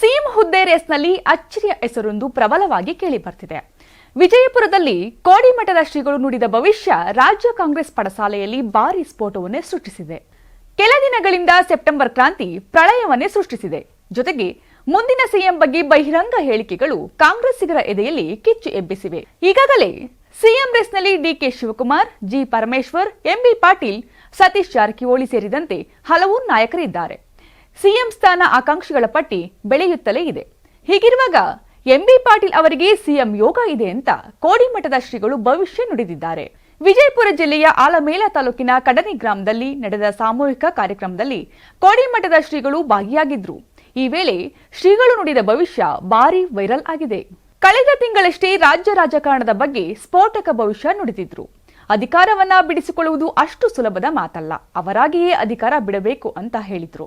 CM ಹುದ್ದೆ ರೇಸ್ನಲ್ಲಿ ಅಚ್ಚರಿಯ ಹೆಸರೊಂದು ಪ್ರಬಲವಾಗಿ ಕೇಳಿಬರ್ತಿದೆ. ವಿಜಯಪುರದಲ್ಲಿ ಕೋಡಿಮಠದ ಶ್ರೀಗಳು ನುಡಿದ ಭವಿಷ್ಯ ರಾಜ್ಯ ಕಾಂಗ್ರೆಸ್ ಪಡಸಾಲೆಯಲ್ಲಿ ಭಾರಿ ಸ್ಫೋಟವನ್ನೇ ಸೃಷ್ಟಿಸಿದೆ. ಕೆಲ ದಿನಗಳಿಂದ ಸೆಪ್ಟೆಂಬರ್ ಕ್ರಾಂತಿ ಪ್ರಳಯವನ್ನೇ ಸೃಷ್ಟಿಸಿದೆ. ಜೊತೆಗೆ ಮುಂದಿನ ಸಿಎಂ ಬಗ್ಗೆ ಬಹಿರಂಗ ಹೇಳಿಕೆಗಳು ಕಾಂಗ್ರೆಸ್ಸಿಗರ ಎದೆಯಲ್ಲಿ ಕಿಚ್ಚು ಎಬ್ಬಿಸಿವೆ. ಈಗಾಗಲೇ ಸಿಎಂ ರೇಸ್ನಲ್ಲಿ ಡಿಕೆ ಶಿವಕುಮಾರ್, ಜಿ ಪರಮೇಶ್ವರ್ ಎಂಬಿ ಪಾಟೀಲ್, ಸತೀಶ್ ಜಾರಕಿಹೊಳಿ ಸೇರಿದಂತೆ ಹಲವು ನಾಯಕರಿದ್ದಾರೆ. ಸಿಎಂ ಸ್ಥಾನ ಆಕಾಂಕ್ಷಿಗಳ ಪಟ್ಟಿ ಬೆಳೆಯುತ್ತಲೇ ಇದೆ. ಹೀಗಿರುವಾಗ ಎಂಬಿ ಪಾಟೀಲ್ ಅವರಿಗೆ ಸಿಎಂ ಯೋಗ ಇದೆ ಅಂತ ಕೋಡಿಮಠದ ಶ್ರೀಗಳು ಭವಿಷ್ಯ ನುಡಿದಿದ್ದಾರೆ. ವಿಜಯಪುರ ಜಿಲ್ಲೆಯ ಆಲಮೇಲ ತಾಲೂಕಿನ ಕಡನಿ ಗ್ರಾಮದಲ್ಲಿ ನಡೆದ ಸಾಮೂಹಿಕ ಕಾರ್ಯಕ್ರಮದಲ್ಲಿ ಕೋಡಿಮಠದ ಶ್ರೀಗಳು ಭಾಗಿಯಾಗಿದ್ರು. ಈ ವೇಳೆ ಶ್ರೀಗಳು ನುಡಿದ ಭವಿಷ್ಯ ಭಾರಿ ವೈರಲ್ ಆಗಿದೆ. ಕಳೆದ ತಿಂಗಳಷ್ಟೇ ರಾಜ್ಯ ರಾಜಕಾರಣದ ಬಗ್ಗೆ ಸ್ಫೋಟಕ ಭವಿಷ್ಯ ನುಡಿದಿದ್ರು. ಅಧಿಕಾರವನ್ನ ಬಿಡಿಸಿಕೊಳ್ಳುವುದು ಅಷ್ಟು ಸುಲಭದ ಮಾತಲ್ಲ. ಅವರಾಗಿಯೇ ಅಧಿಕಾರ ಬಿಡಬೇಕು ಅಂತ ಹೇಳಿದ್ರು.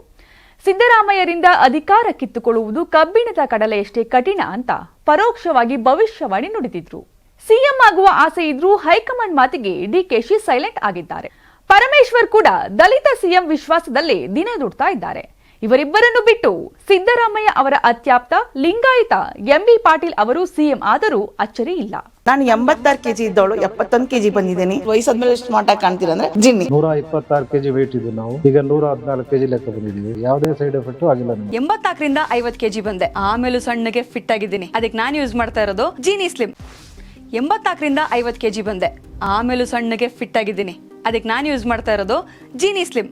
ಸಿದ್ದರಾಮಯ್ಯರಿಂದ ಅಧಿಕಾರ ಕಿತ್ತುಕೊಳ್ಳುವುದು ಕಬ್ಬಿಣದ ಕಡಲೆಯಷ್ಟೇ ಕಠಿಣ ಅಂತ ಪರೋಕ್ಷವಾಗಿ ಭವಿಷ್ಯವಾಣಿ ನುಡಿದಿದ್ರು. ಸಿಎಂ ಆಗುವ ಆಸೆ ಇದ್ರೂ ಹೈಕಮಾಂಡ್ ಮಾತಿಗೆ ಡಿಕೆಶಿ ಸೈಲೆಂಟ್ ಆಗಿದ್ದಾರೆ. ಪರಮೇಶ್ವರ್ ಕೂಡ ದಲಿತ ಸಿಎಂ ವಿಶ್ವಾಸದಲ್ಲೇ ದಿನ ದುಡ್ತಾ ಇದ್ದಾರೆ. ಇವರಿಬ್ಬರನ್ನು ಬಿಟ್ಟು ಸಿದ್ದರಾಮಯ್ಯ ಅವರ ಅತ್ಯಾಪ್ತ ಲಿಂಗಾಯತ ಎಂಬಿ ಪಾಟೀಲ್ ಅವರು ಸಿಎಂ ಆದರೂ ಅಚ್ಚರಿ ಇಲ್ಲ. ನಾನು ಎಂಬತ್ತಾರು ಕೆಜಿ ಇದ್ದವಳು ಎಪ್ಪತ್ತೊಂದು ಕೆಜಿ ಬಂದಿದ್ದೀನಿ. ವಯಸ್ಸಾದ್ಮೇಲೆ ಸ್ಮಾರ್ಟ್ ಆಗಿ ಕಾಣ್ತೀರ ಅಂದ್ರೆ ಜಿನ್ನಿ. ನೂರ ಇಪ್ಪತ್ತಾರು ಕೆಜಿ ವೇಟ್ ಇದ್ದು ನಾವು. ಈಗ ನೂರ ಹದಿನಾಲ್ಕು ಕೆಜಿ ಲೆಕ್ಕ ಬಂದಿದ್ದೀವಿ. ಯಾವುದೇ ಸೈಡ್ ಎಫೆಕ್ಟ್ ಆಗಿಲ್ಲ ಎಂಬತ್ತಾಕರಿಂದ ಎಂಬತ್ನಾಲ್ಕರಿಂದ ಐವತ್ ಕೆಜಿ ಬಂದೆ. ಆಮೇಲೂ ಸಣ್ಣಗೆ ಫಿಟ್ ಆಗಿದ್ದೀನಿ. ಅದಕ್ಕೆ ನಾನು ಯೂಸ್ ಮಾಡ್ತಾ ಇರೋದು ಜೀನಿ ಸ್ಲಿಮ್ ಎಂಬತ್ತಾಕರಿಂದ ಐವತ್ ಕೆಜಿ ಬಂದೆ. ಆಮೇಲೂ ಸಣ್ಣಗೆ ಫಿಟ್ ಆಗಿದ್ದೀನಿ. ಅದಕ್ಕೆ ನಾನು ಯೂಸ್ ಮಾಡ್ತಾ ಇರೋದು ಜೀನಿ ಸ್ಲಿಮ್